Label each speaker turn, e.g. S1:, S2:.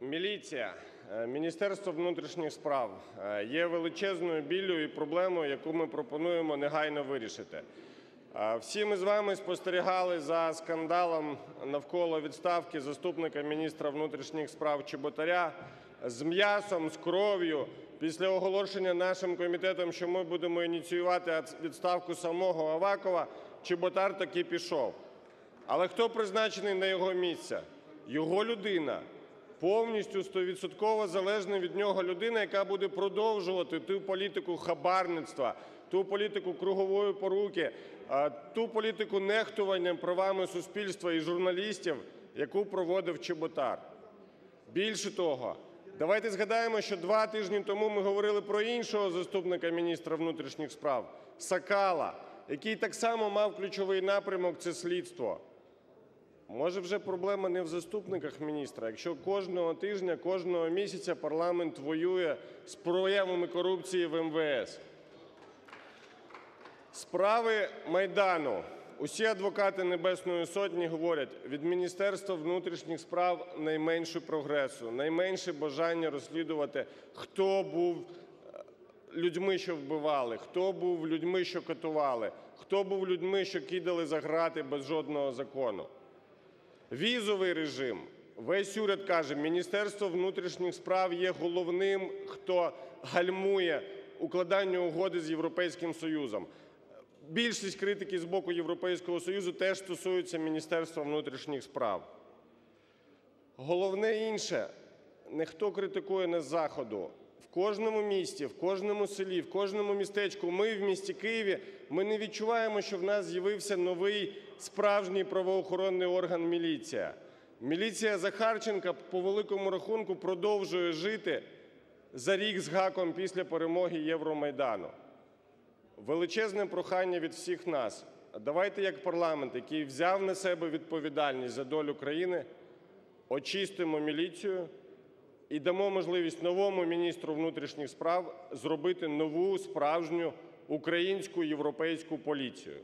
S1: Міліція, е, Міністерство внутрішніх справ е, є величезною біллю і проблемою, яку ми пропонуємо негайно вирішити. Е, Всі ми з вами спостерігали за скандалом навколо відставки заступника міністра внутрішніх справ Чеботаря з м'ясом, з кров'ю. Після оголошення нашим комітетом, що ми будемо ініціювати відставку самого Авакова, Чеботар таки пішов. Але хто призначений на його місце? Його людина. Повністю стовідсотково залежна від нього людина, яка буде продовжувати ту політику хабарництва, ту політику кругової поруки, ту політику нехтування правами суспільства і журналістів, яку проводив Чеботар. Більше того, давайте згадаємо, що два тижні тому ми говорили про іншого заступника міністра внутрішніх справ Сакала, який так само мав ключовий напрямок – це слідство. Може, вже проблема не в заступниках міністра, якщо кожного тижня, кожного місяця парламент воює з проявами корупції в МВС. Справи Майдану. Усі адвокати Небесної Сотні говорять, від Міністерства внутрішніх справ найменше прогресу, найменше бажання розслідувати, хто був е, людьми, що вбивали, хто був людьми, що катували, хто був людьми, що кидали за грати без жодного закону. Візовий режим. Весь уряд каже, Міністерство внутрішніх справ є головним, хто гальмує укладання угоди з Європейським Союзом. Більшість критики з боку Європейського Союзу теж стосується Міністерства внутрішніх справ. Головне інше, не хто критикує нас з Заходу. В кожному місті, в кожному селі, в кожному містечку, ми в місті Києві, ми не відчуваємо, що в нас з'явився новий справжній правоохоронний орган – міліція. Міліція Захарченка, по великому рахунку, продовжує жити за рік з гаком після перемоги Євромайдану. Величезне прохання від всіх нас. Давайте як парламент, який взяв на себе відповідальність за долю країни, очистимо міліцію і дамо можливість новому міністру внутрішніх справ зробити нову справжню українську європейську поліцію.